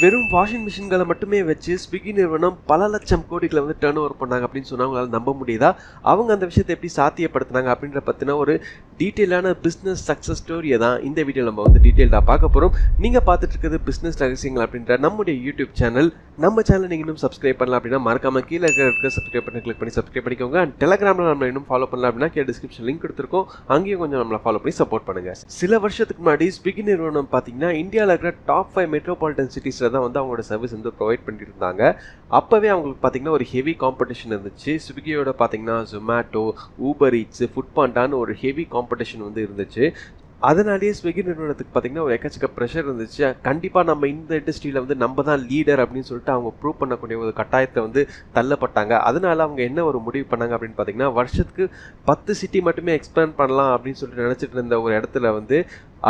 வெறும் வாஷிங் மிஷின்களை மட்டுமே வச்சு ஸ்விக்கி நிறுவனம் பல லட்சம் கோடிகளை வந்து டேர்ன் ஓவர் பண்ணாங்க அப்படின்னு சொன்னால் அவங்களால நம்ப முடியுதா? அவங்க அந்த விஷயத்தை எப்படி சாத்தியப்படுத்தினாங்க அப்படின்ற பற்றின ஒரு டீட்டெயிலான பிஸ்னஸ் சக்ஸஸ் ஸ்டோரியை தான் இந்த வீடியோ நம்ம வந்து டீட்டெயிலாக பார்க்க போகிறோம் நீங்கள் பார்த்துட்டு இருக்கிறது பிஸ்னஸ் ரகசியங்கள் அப்படின்ற நம்முடைய யூடியூப் சேனல் நம்ம சேனல் நீங்கள் இன்னும் சப்ஸ்கிரைப் பண்ணலாம் அப்படின்னா மறக்காம கீழே இருக்கிற சப்ஸ்கிரைப் பண்ணி கிளிக் பண்ணி சப்ஸ்கிரைப் பண்ணிக்கோங்க. அண்ட் டெலகிராமில் நம்ம இன்னும் ஃபாலோ பண்ணலாம் அப்படின்னா கீழே டிஸ்கிரிப்ஷன் லிங்க் கொடுத்துருக்கோம். அங்கேயும் கொஞ்சம் நம்மளை ஃபாலோ பண்ணி சப்போர்ட் பண்ணுங்க. சில வருஷத்துக்கு முன்னாடி ஸ்விக்கி நிறுவனம் பார்த்தீங்கன்னா இந்தியாவில் இருக்கிற டாப் ஃபைவ் மெட்ரோபாலிட்டன் சிட்டிஸில் தான் வந்து அவங்களோட சர்வீஸ் வந்து ப்ரொவைட் பண்ணிட்டு இருந்தாங்க அப்போவே அவங்களுக்கு பார்த்தீங்கன்னா ஒரு ஹெவி காம்படிஷன் இருந்துச்சு. ஸ்விக்கியோட பார்த்தீங்கன்னா ஜொமேட்டோ ஊபர் ஈட்ஸ் ஃபுட் பாண்டான்னு ஒரு ஹெவி காம்படிஷன் வந்து இருந்துச்சு. அதனாலேயே ஸ்விக்கி நிறுவனத்துக்கு பார்த்தீங்கன்னா ஒரு எக்கச்சக்க ப்ரெஷர் இருந்துச்சு. கண்டிப்பாக நம்ம இந்த இண்டஸ்ட்ரியில் வந்து நம்ம தான் லீடர் அப்படின்னு சொல்லிட்டு அவங்க ப்ரூவ் பண்ணக்கூடிய ஒரு கட்டாயத்தை வந்து தள்ளப்பட்டாங்க. அதனால அவங்க என்ன ஒரு முடிவு பண்ணாங்க அப்படின்னு பார்த்தீங்கன்னா வருஷத்துக்கு பத்து சிட்டி மட்டுமே எக்ஸ்பேண்ட் பண்ணலாம் அப்படின்னு சொல்லிட்டு நினச்சிட்டு இருந்த ஒரு இடத்துல வந்து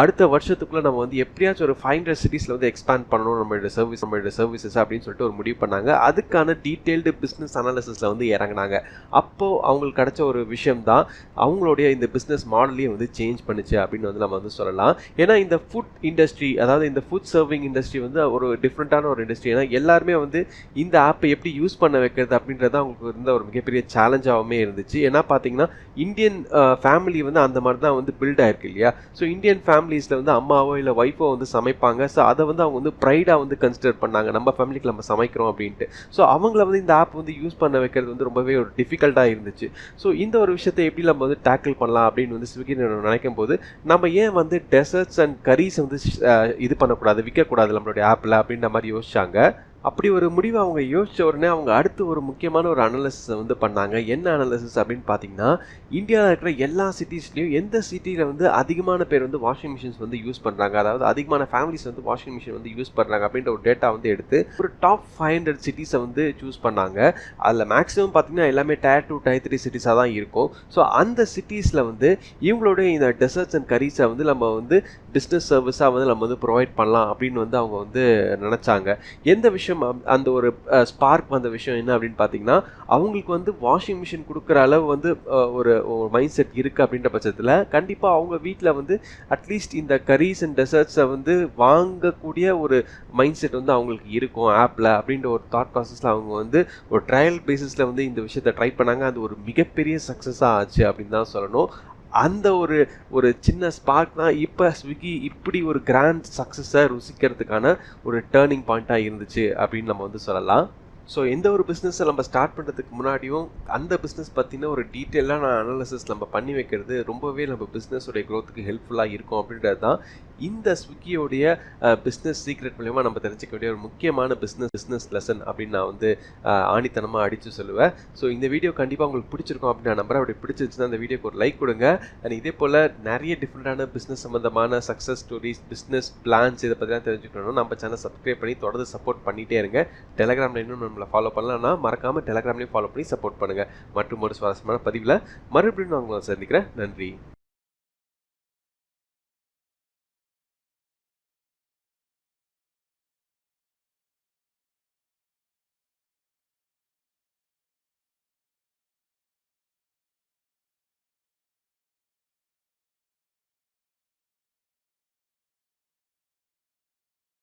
அடுத்த வருஷத்துக்குள்ளே நம்ம வந்து எப்படியாச்சும் ஒரு ஃபைவ் ஹண்ட்ரட் சிட்டிஸில் வந்து எக்ஸ்பேண்ட் பண்ணணும் நம்மளோட சர்வீஸ் நம்மளோட சர்வீசஸ் அப்படின்னு சொல்லிட்டு ஒரு முடிவு பண்ணாங்க. அதுக்கான டீட்டெயில்டு பிஸ்னஸ் அனாலிசிஸில் வந்து இறங்கினாங்க. அப்போது அவங்களுக்கு கிடைச்ச ஒரு விஷயம் தான் அவங்களுடைய இந்த பிஸ்னஸ் மாடலையும் வந்து சேஞ்ச் பண்ணுச்சு அப்படின்னு வந்து நம்ம வந்து சொல்லலாம். ஏன்னா இந்த ஃபுட் இண்டஸ்ட்ரி அதாவது இந்த ஃபுட் சர்விங் இண்டஸ்ட்ரி வந்து ஒரு டிஃப்ரெண்ட்டான ஒரு இண்டஸ்ட்ரி ஏன்னா எல்லாருமே வந்து இந்த ஆப்பை எப்படி யூஸ் பண்ண வைக்கிறது அப்படின்றது அவங்களுக்கு இருந்த ஒரு மிகப்பெரிய சேலஞ்சாகவுமே இருந்துச்சு. ஏன்னா பார்த்தீங்கன்னா இந்தியன் ஃபேமிலி வந்து அந்த மாதிரி தான் வந்து பில்ட் ஆயிருக்கு இல்லையா? ஸோ இந்தியன் ஃபேமிலி ஃபேமிலிஸில் வந்து அம்மாவோ இல்லை ஒய்ஃபோ வந்து சமைப்பாங்க. ஸோ அதை வந்து அவங்க வந்து ப்ரைடாக வந்து கன்சிடர் பண்ணாங்க. நம்ம ஃபேமிலிக்கு நம்ம சமைக்கிறோம் அப்படின்ட்டு. ஸோ அவங்கள வந்து இந்த ஆப் வந்து யூஸ் பண்ண வைக்கிறது வந்து ரொம்பவே ஒரு டிஃபிகல்ட்டாக இருந்துச்சு. ஸோ இந்த ஒரு விஷயத்தை எப்படி நம்ம வந்து டேக்கிள் பண்ணலாம் அப்படின்னு வந்து ஸ்விக்கி நினைக்கும் போது நம்ம ஏன் வந்து டெசர்ட்ஸ் அண்ட் கரீஸ் வந்து இது பண்ணக்கூடாது விற்கக்கூடாது நம்மளுடைய ஆப்பில் அப்படின்ற மாதிரி யோசிச்சாங்க. அப்படி ஒரு முடிவை அவங்க யோசித்த உடனே அவங்க அடுத்து ஒரு முக்கியமான ஒரு அனாலிசிஸை வந்து பண்ணாங்க. என்ன அனாலிசிஸ் அப்படின்னு பார்த்தீங்கன்னா இந்தியாவில் இருக்கிற எல்லா சிட்டிஸ்லையும் எந்த சிட்டியில் வந்து அதிகமான பேர் வந்து வாஷிங் மிஷின்ஸ் வந்து யூஸ் பண்ணுறாங்க அதாவது அதிகமான ஃபேமிலிஸ் வந்து வாஷிங் மிஷின் வந்து யூஸ் பண்ணுறாங்க அப்படின்ற ஒரு டேட்டா வந்து எடுத்து ஒரு டாப் ஃபைவ் ஹண்ட்ரட் சிட்டிஸை வந்து சூஸ் பண்ணாங்க. அதில் மேக்ஸிமம் பார்த்தீங்கன்னா எல்லாமே டயர் டூ டயர் த்ரீ சிட்டிஸாக தான் இருக்கும். ஸோ அந்த சிட்டிஸில் வந்து இவங்களுடைய இந்த டெசர்ட்ஸ் அண்ட் கரீஸை வந்து நம்ம வந்து பிஸ்னஸ் சர்வீஸாக வந்து நம்ம வந்து ப்ரொவைட் பண்ணலாம் அப்படின்னு வந்து அவங்க வந்து நினச்சாங்க. எந்த விஷயம் விஷயம் அந்த ஒரு ஸ்பார்க் வந்த விஷயம் என்ன அப்படின்னு பார்த்தீங்கன்னா அவங்களுக்கு வந்து வாஷிங் மிஷின் கொடுக்குற அளவு வந்து ஒரு மைண்ட் செட் இருக்குது அப்படின்ற பட்சத்தில் கண்டிப்பாக அவங்க வீட்டில் வந்து அட்லீஸ்ட் இந்த கரீஸ் அண்ட் டெசர்ட்ஸை வந்து வாங்கக்கூடிய ஒரு மைண்ட் செட் வந்து அவங்களுக்கு இருக்கும் ஆப்பில் அப்படின்ற ஒரு தாட் ப்ராசஸில் அவங்க வந்து ஒரு ட்ரையல் பேசிஸில் வந்து இந்த விஷயத்தை ட்ரை பண்ணாங்க. அது ஒரு மிகப்பெரிய சக்ஸஸாக ஆச்சு அப்படின்னு தான் சொல்லணும். அந்த ஒரு ஒரு சின்ன ஸ்பார்க் தான் இப்போ ஸ்விக்கி இப்படி ஒரு கிராண்ட் சக்ஸஸை ருசிக்கிறதுக்கான ஒரு டேர்னிங் பாயிண்ட்டாக இருந்துச்சு அப்படின்னு நம்ம வந்து சொல்லலாம். ஸோ எந்த ஒரு பிஸ்னஸை நம்ம ஸ்டார்ட் பண்ணுறதுக்கு முன்னாடியும் அந்த பிஸ்னஸ் பற்றின ஒரு டீட்டெயிலாக நான் அனாலிசிஸ் நம்ம பண்ணி வைக்கிறது ரொம்பவே நம்ம பிஸ்னஸோடைய க்ரோத்துக்கு ஹெல்ப்ஃபுல்லாக இருக்கும் அப்படின்றது தான் இந்த ஸ்விக்கியோடைய பிஸ்னஸ் சீக்ரெட் மூலயமா நம்ம தெரிஞ்சுக்க வேண்டிய ஒரு முக்கியமான பிஸ்னஸ் பிஸ்னஸ் லெசன் அப்படின்னு நான் வந்து ஆணித்தனமாக அடித்து சொல்லுவேன். ஸோ இந்த வீடியோ கண்டிப்பாக உங்களுக்கு பிடிச்சிருக்கும் அப்படின்னு நான் நம்புறேன். அப்படி பிடிச்சிருச்சுன்னா அந்த வீடியோக்கு ஒரு லைக் கொடுங்க. அண்ட் இதே போல் நிறைய டிஃப்ரெண்ட்டான பிஸ்னஸ் சம்மந்தமான சக்ஸஸ் ஸ்டோரிஸ் பிஸ்னஸ் பிளான்ஸ் இதை பற்றிலாம் தெரிஞ்சுக்கணும் நம்ம சேனல் சப்ஸ்கிரைப் பண்ணி தொடர்ந்து சப்போர்ட் பண்ணிகிட்டே இருங்க. டெலகிராமில் இன்னும் நம்மளை ஃபாலோ பண்ணலாம்னா மறக்காமல் டெலகிராம்லேயும் ஃபாலோ பண்ணி சப்போர்ட் பண்ணுங்கள் மற்றும் ஒரு சுவாரஸ்யமான பதிவில் மறுபடியும் நான் உங்களை சந்திக்கிறேன். நன்றி.